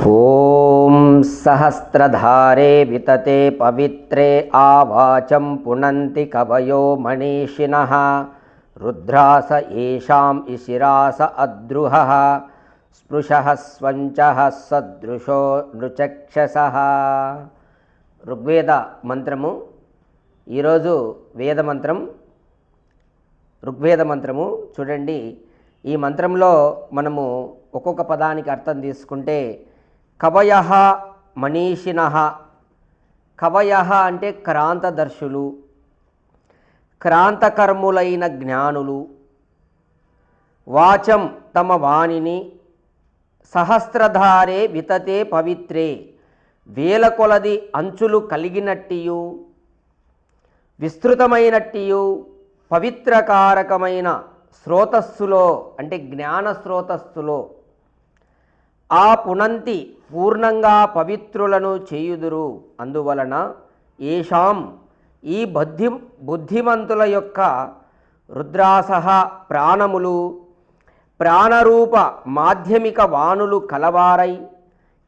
ॐ सहस्रधारे वितते पवित्रे आवाचं पुनन्ति कवयो मनीषिणः रुद्रास येषाम् इशिरास अद्रुहः स्पृशः स्वञ्चः सदृशो నృచక్షసః ఋగ్వేద మంత్రము ఈరోజు వేద మంత్రం ఋగ్వేద మంత్రము చూడండి ఈ మంత్రంలో మనము ఒక్కొక్క పదానికి అర్థం తీసుకుంటే కవయ మనీషిణ కవయ అంటే క్రాంతదర్శులు క్రాంతకర్ములైన జ్ఞానులు. వాచం తమ వాణిని సహస్రధారే వితతే పవిత్రే వేల కొలది అంచులు కలిగినట్టియు విస్తృతమైనట్టియు పవిత్రకారకమైన స్రోతస్సులో అంటే జ్ఞాన స్రోతస్సులో ఆ పునంతి పూర్ణంగా పవిత్రులను చేయుదురు. అందువలన ఏషాం ఈ బుద్ధి బుద్ధిమంతుల యొక్క రుద్రాసహ ప్రాణములు ప్రాణరూప మాధ్యమిక వాణులు కలవారై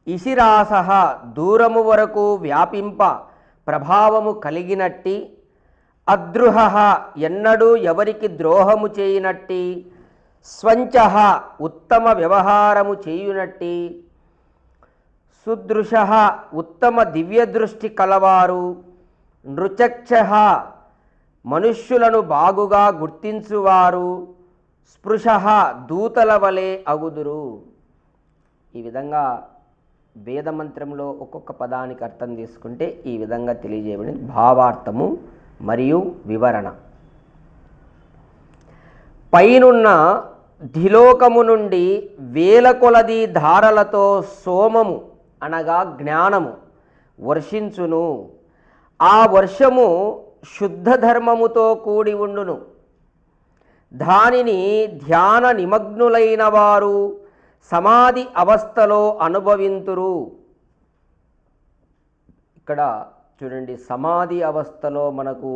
ఇసిరాసహ దూరము వరకు వ్యాపింప ప్రభావము కలిగినట్టి అద్రుహ ఎన్నడూ ఎవరికి ద్రోహము చేయనట్టి స్వంచ ఉత్తమ వ్యవహారము చేయునట్టి సుదృశ ఉత్తమ దివ్యదృష్టి కలవారు. నృచక్ష మనుష్యులను బాగుగా గుర్తించువారు. స్పృశ దూతల వలె అగుదురు. ఈ విధంగా వేదమంత్రంలో ఒక్కొక్క పదానికి అర్థం తీసుకుంటే ఈ విధంగా తెలియజేయబడింది భావార్థము మరియు వివరణ. పైనున్న ధిలోకము నుండి వేల కొలది ధారలతో సోమము అనగా జ్ఞానము వర్షించును. ఆ వర్షము శుద్ధ ధర్మముతో కూడి ఉండును. దానిని ధ్యాన నిమగ్నులైన వారు సమాధి అవస్థలో అనుభవింతురు. ఇక్కడ చూడండి సమాధి అవస్థలో మనకు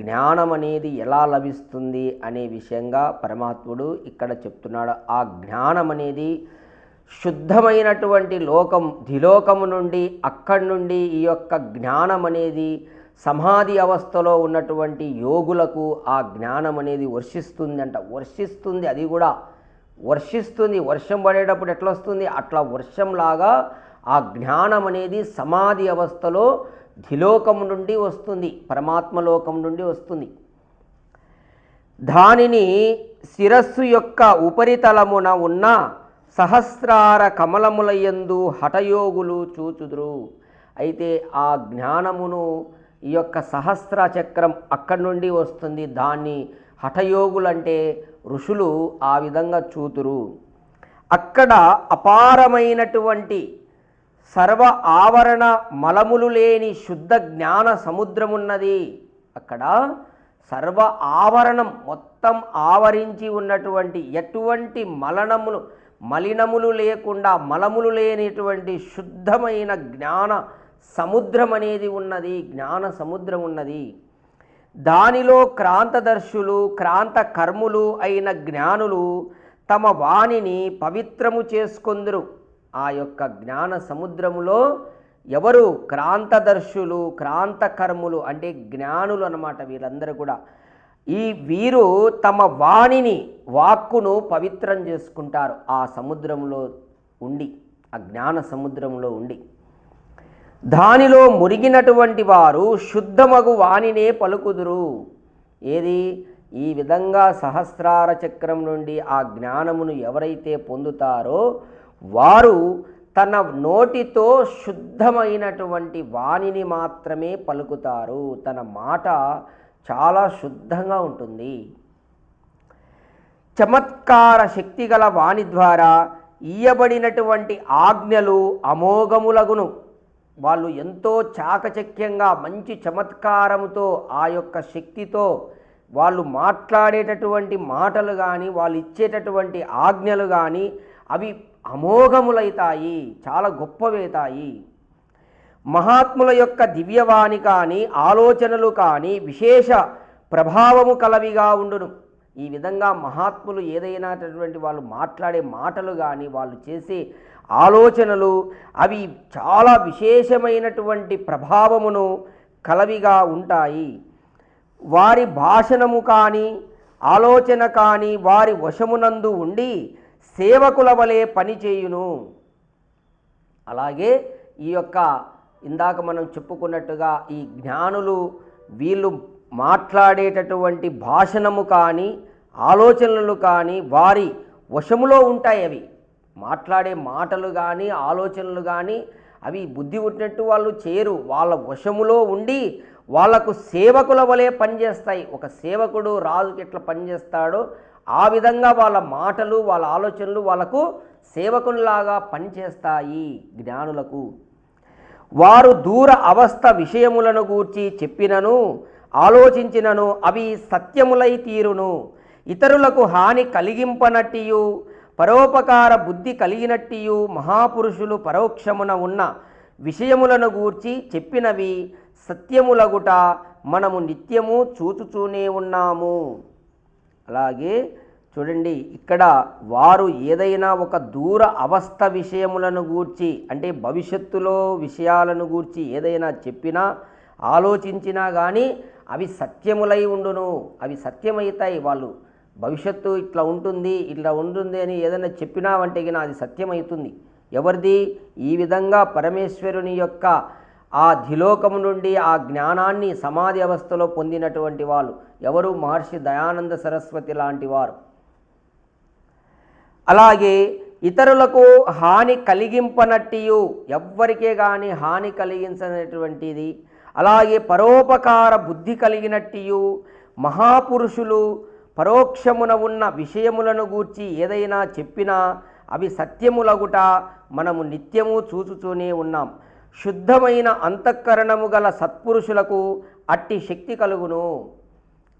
జ్ఞానం అనేది ఎలా లభిస్తుంది అనే విషయంగా పరమాత్ముడు ఇక్కడ చెప్తున్నాడు. ఆ జ్ఞానం అనేది శుద్ధమైనటువంటి లోకం ధిలోకము నుండి అక్కడి నుండి ఈ యొక్క జ్ఞానం అనేది సమాధి అవస్థలో ఉన్నటువంటి యోగులకు ఆ జ్ఞానం అనేది వర్షిస్తుంది అంట వర్షిస్తుంది అది కూడా వర్షిస్తుంది. వర్షం పడేటప్పుడు ఎట్లా వస్తుంది అట్లా వర్షంలాగా ఆ జ్ఞానం అనేది సమాధి అవస్థలో ధిలోకం నుండి వస్తుంది. పరమాత్మలోకం నుండి వస్తుంది. దానిని శిరస్సు యొక్క ఉపరితలమున ఉన్న సహస్రార కమలములయందు హఠయోగులు చూచుదురు. అయితే ఆ జ్ఞానమును ఈ యొక్క సహస్ర చక్రం అక్కడి నుండి వస్తుంది. దాన్ని హఠయోగులంటే ఋషులు ఆ విధంగా చూతురు. అక్కడ అపారమైనటువంటి సర్వ ఆవరణ మలములు లేని శుద్ధ జ్ఞాన సముద్రమున్నది. అక్కడ సర్వ ఆవరణం మొత్తం ఆవరించి ఉన్నటువంటి ఎటువంటి మలనములు మలినములు లేకుండా మలములు లేనిటువంటి శుద్ధమైన జ్ఞాన సముద్రం అనేది ఉన్నది జ్ఞాన సముద్రం ఉన్నది. దానిలో క్రాంతదర్శులు క్రాంత కర్ములు అయిన జ్ఞానులు తమ వాణిని పవిత్రము చేసుకొందురు. ఆ యొక్క జ్ఞాన సముద్రములో ఎవరు క్రాంతదర్శులు క్రాంతకర్ములు అంటే జ్ఞానులు అన్నమాట వీళ్ళందరూ కూడా. ఈ వీరు తమ వాణిని వాక్కును పవిత్రం చేసుకుంటారు. ఆ సముద్రంలో ఉండి ఆ జ్ఞాన సముద్రంలో ఉండి. దానిలో మురిగినటువంటి వారు శుద్ధమగు వాణినే పలుకుదురు. ఏది? ఈ విధంగా సహస్రార చక్రం నుండి ఆ జ్ఞానమును ఎవరైతే పొందుతారో వారు తన నోటితో శుద్ధమైనటువంటి వాణిని మాత్రమే పలుకుతారు. తన మాట చాలా శుద్ధంగా ఉంటుంది. చమత్కార శక్తి గల వాణి ద్వారా ఇయ్యబడినటువంటి ఆజ్ఞలు అమోఘములగును. వాళ్ళు ఎంతో చాకచక్యంగా మంచి చమత్కారముతో ఆ యొక్క శక్తితో వాళ్ళు మాట్లాడేటటువంటి మాటలు కానీ వాళ్ళు ఇచ్చేటటువంటి ఆజ్ఞలు కానీ అవి అమోఘములైతాయి చాలా గొప్పవైతాయి. మహాత్ముల యొక్క దివ్యవాణి కానీ ఆలోచనలు కానీ విశేష ప్రభావము కలవిగా ఉండును. ఈ విధంగా మహాత్ములు ఏదైనాటువంటి వాళ్ళు మాట్లాడే మాటలు కానీ వాళ్ళు చేసే ఆలోచనలు అవి చాలా విశేషమైనటువంటి ప్రభావమును కలవిగా ఉంటాయి. వారి భాషణము కానీ ఆలోచన కానీ వారి వశమునందు ఉండి సేవకుల వలె పనిచేయును. అలాగే ఈ యొక్క ఇందాక మనం చెప్పుకున్నట్టుగా ఈ జ్ఞానులు వీళ్ళు మాట్లాడేటటువంటి భాషణము కానీ ఆలోచనలు కానీ వారి వశములో ఉంటాయి అవి. మాట్లాడే మాటలు కానీ ఆలోచనలు కానీ అవి బుద్ధి ఉన్నట్టు వాళ్ళు చేరు వాళ్ళ వశములో ఉండి వాళ్ళకు సేవకుల వలె పనిచేస్తాయి. ఒక సేవకుడు రాజుకి ఎట్లా పనిచేస్తాడో ఆ విధంగా వాళ్ళ మాటలు వాళ్ళ ఆలోచనలు వాళ్ళకు సేవకునిలాగా పనిచేస్తాయి జ్ఞానులకు. వారు దూర అవస్థ విషయములను గూర్చి చెప్పినను ఆలోచించినను అవి సత్యములై తీరును. ఇతరులకు హాని కలిగింపనట్టియు పరోపకార బుద్ధి కలిగినట్టియు మహాపురుషులు పరోక్షమున ఉన్న విషయములను గూర్చి చెప్పినవి సత్యములగుట మనము నిత్యము చూచుచూనే ఉన్నాము. అలాగే చూడండి ఇక్కడ వారు ఏదైనా ఒక దూర అవస్థ విషయములను గూర్చి అంటే భవిష్యత్తులో విషయాలను గూర్చి ఏదైనా చెప్పినా ఆలోచించినా కానీ అవి సత్యములై ఉండును. అవి సత్యమవుతాయి వాళ్ళు. భవిష్యత్తు ఇట్లా ఉంటుంది ఇట్లా ఉంటుంది అని ఏదైనా చెప్పినావంటే గిన అది సత్యమవుతుంది ఎవరిది? ఈ విధంగా పరమేశ్వరుని యొక్క ఆ ధిలోకము నుండి ఆ జ్ఞానాన్ని సమాధి అవస్థలో పొందినటువంటి వాళ్ళు. ఎవరు? మహర్షి దయానంద సరస్వతి లాంటి వారు. అలాగే ఇతరులకు హాని కలిగింపనట్టియు ఎవ్వరికే కానీ హాని కలిగించనటువంటిది. అలాగే పరోపకార బుద్ధి కలిగినట్టియు మహాపురుషులు పరోక్షమున ఉన్న విషయములను గూర్చి ఏదైనా చెప్పినా అవి సత్యములగుట మనము నిత్యము చూచుతూనే ఉన్నాం. శుద్ధమైన అంతఃకరణము గల సత్పురుషులకు అట్టి శక్తి కలుగును.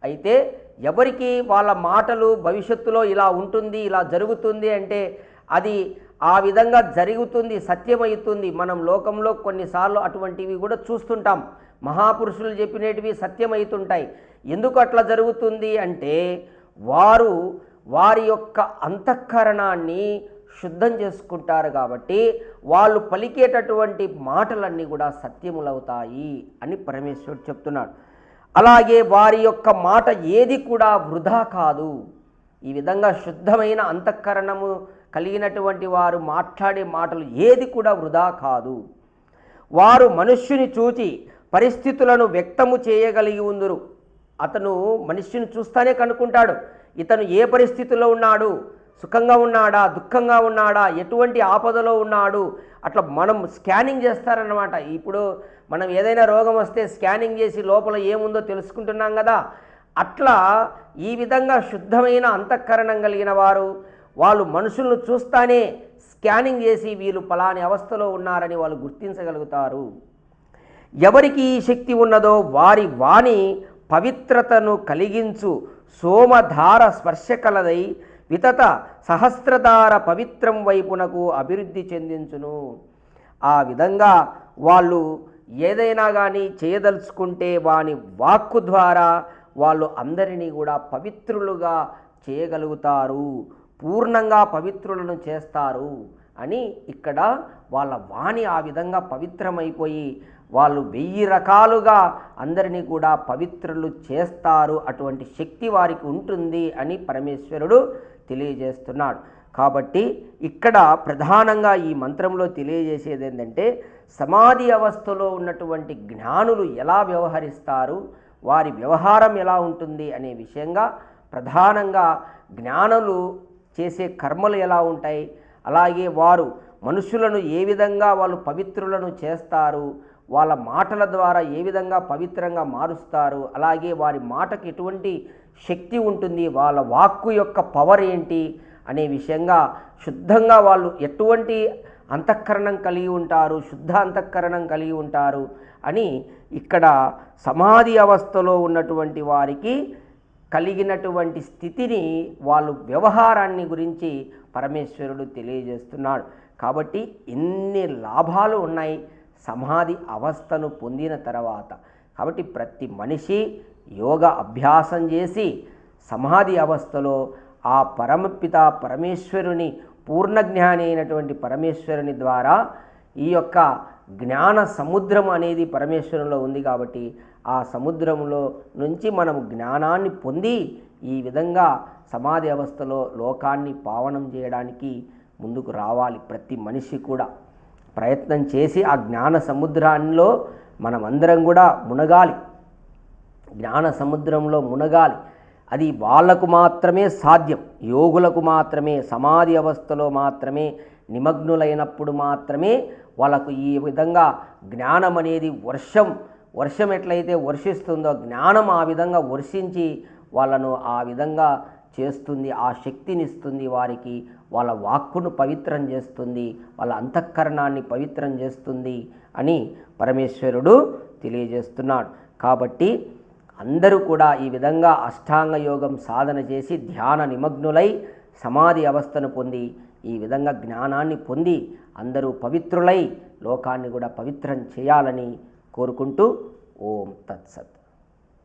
అయితే ఎవరికి వాళ్ళ మాటలు భవిష్యత్తులో ఇలా ఉంటుంది ఇలా జరుగుతుంది అంటే అది ఆ విధంగా జరుగుతుంది సత్యమవుతుంది. మనం లోకంలో కొన్నిసార్లు అటువంటివి కూడా చూస్తుంటాం. మహాపురుషులు చెప్పినటివి సత్యమవుతుంటాయి. ఎందుకు అట్లా జరుగుతుంది అంటే వారు వారి యొక్క అంతఃకరణాన్ని శుద్ధం చేసుకుంటారు కాబట్టి వాళ్ళు పలికేటటువంటి మాటలన్నీ కూడా సత్యములవుతాయి అని పరమేశ్వరుడు చెప్తున్నాడు. అలాగే వారి యొక్క మాట ఏది కూడా వృధా కాదు. ఈ విధంగా శుద్ధమైన అంతఃకరణము కలిగినటువంటి వారు మాట్లాడే మాటలు ఏది కూడా వృధా కాదు. వారు మనుష్యుని చూచి పరిస్థితులను వ్యక్తము చేయగలిగి ఉందురు. అతను మనిషిని చూస్తానే కనుక్కుంటాడు. ఇతను ఏ పరిస్థితిలో ఉన్నాడు? సుఖంగా ఉన్నాడా దుఃఖంగా ఉన్నాడా ఎటువంటి ఆపదలో ఉన్నాడు అట్లా మనం స్కానింగ్ చేస్తారన్నమాట. ఇప్పుడు మనం ఏదైనా రోగం వస్తే స్కానింగ్ చేసి లోపల ఏముందో తెలుసుకుంటున్నాం కదా. అట్లా ఈ విధంగా శుద్ధమైన అంతఃకరణం కలిగిన వారు వాళ్ళు మనుషులను చూస్తానే స్కానింగ్ చేసి వీళ్ళు పలాని అవస్థలో ఉన్నారని వాళ్ళు గుర్తించగలుగుతారు. ఎవరికి ఈ శక్తి ఉన్నదో వారి వాణి పవిత్రతను కలిగించు సోమధార స్పర్శ కలదై వితత సహస్రధార పవిత్రం వైపునకు అభివృద్ధి చెందించును. ఆ విధంగా వాళ్ళు ఏదైనా కానీ చేయదలుచుకుంటే వాని వాక్కు ద్వారా వాళ్ళు అందరినీ కూడా పవిత్రులుగా చేయగలుగుతారు. పూర్ణంగా పవిత్రులను చేస్తారు అని ఇక్కడ వాళ్ళ వాణి ఆ విధంగా పవిత్రమైపోయి వాళ్ళు వెయ్యి రకాలుగా అందరినీ కూడా పవిత్రులు చేస్తారు. అటువంటి శక్తి వారికి ఉంటుంది అని పరమేశ్వరుడు తెలియజేస్తున్నాడు. కాబట్టి ఇక్కడ ప్రధానంగా ఈ మంత్రంలో తెలియజేసేది ఏంటంటే సమాధి అవస్థలో ఉన్నటువంటి జ్ఞానులు ఎలా వ్యవహరిస్తారు వారి వ్యవహారం ఎలా ఉంటుంది అనే విషయంగా ప్రధానంగా జ్ఞానులు చేసే కర్మలు ఎలా ఉంటాయి అలాగే వారు మనుషులను ఏ విధంగా వాళ్ళు పవిత్రులను చేస్తారు వాళ్ళ మాటల ద్వారా ఏ విధంగా పవిత్రంగా మారుస్తారు? అలాగే వారి మాటకు ఎటువంటి శక్తి ఉంటుంది? వాళ్ళ వాక్కు యొక్క పవర్ ఏంటి? అనే విషయంగా శుద్ధంగా వాళ్ళు ఎటువంటి అంతఃకరణం కలిగి ఉంటారు? శుద్ధ అంతఃకరణం కలిగి ఉంటారు? అని ఇక్కడ సమాధి అవస్థలో ఉన్నటువంటి వారికి కలిగినటువంటి స్థితిని వాళ్ళు వ్యవహారాన్ని గురించి పరమేశ్వరుడు తెలియజేస్తున్నాడు. కాబట్టి ఎన్ని లాభాలు ఉన్నాయి? సమాధి అవస్థను పొందిన తర్వాత కాబట్టి ప్రతి మనిషి యోగ అభ్యాసం చేసి సమాధి అవస్థలో ఆ పరమపిత పరమేశ్వరుని పూర్ణ జ్ఞాని అయినటువంటి పరమేశ్వరుని ద్వారా ఈ యొక్క జ్ఞాన సముద్రం అనేది పరమేశ్వరంలో ఉంది కాబట్టి ఆ సముద్రంలో నుంచి మనం జ్ఞానాన్ని పొంది ఈ విధంగా సమాధి అవస్థలో లోకాన్ని పావనం చేయడానికి ముందుకు రావాలి ప్రతి మనిషి కూడా. ప్రయత్నం చేసి ఆ జ్ఞాన సముద్రాల్లో మనమందరం కూడా మునగాలి. జ్ఞాన సముద్రంలో మునగాలి. అది వాళ్ళకు మాత్రమే సాధ్యం. యోగులకు మాత్రమే సమాధి అవస్థలో మాత్రమే నిమగ్నులైనప్పుడు మాత్రమే వాళ్ళకు ఈ విధంగా జ్ఞానం అనేది వర్షం వర్షం ఎట్లయితే వర్షిస్తుందో జ్ఞానం ఆ విధంగా వర్షించి వాళ్ళను ఆ విధంగా చేస్తుంది ఆ శక్తినిస్తుంది వారికి. వాళ్ళ వాక్కును పవిత్రం చేస్తుంది వాళ్ళ అంతఃకరణాన్ని పవిత్రం చేస్తుంది అని పరమేశ్వరుడు తెలియజేస్తున్నాడు. కాబట్టి అందరూ కూడా ఈ విధంగా అష్టాంగ యోగం సాధన చేసి ధ్యాన నిమగ్నులై సమాధి అవస్థను పొంది ఈ విధంగా జ్ఞానాన్ని పొంది అందరూ పవిత్రులై లోకాన్ని కూడా పవిత్రం చేయాలని కోరుకుంటూ ఓం తత్సత్.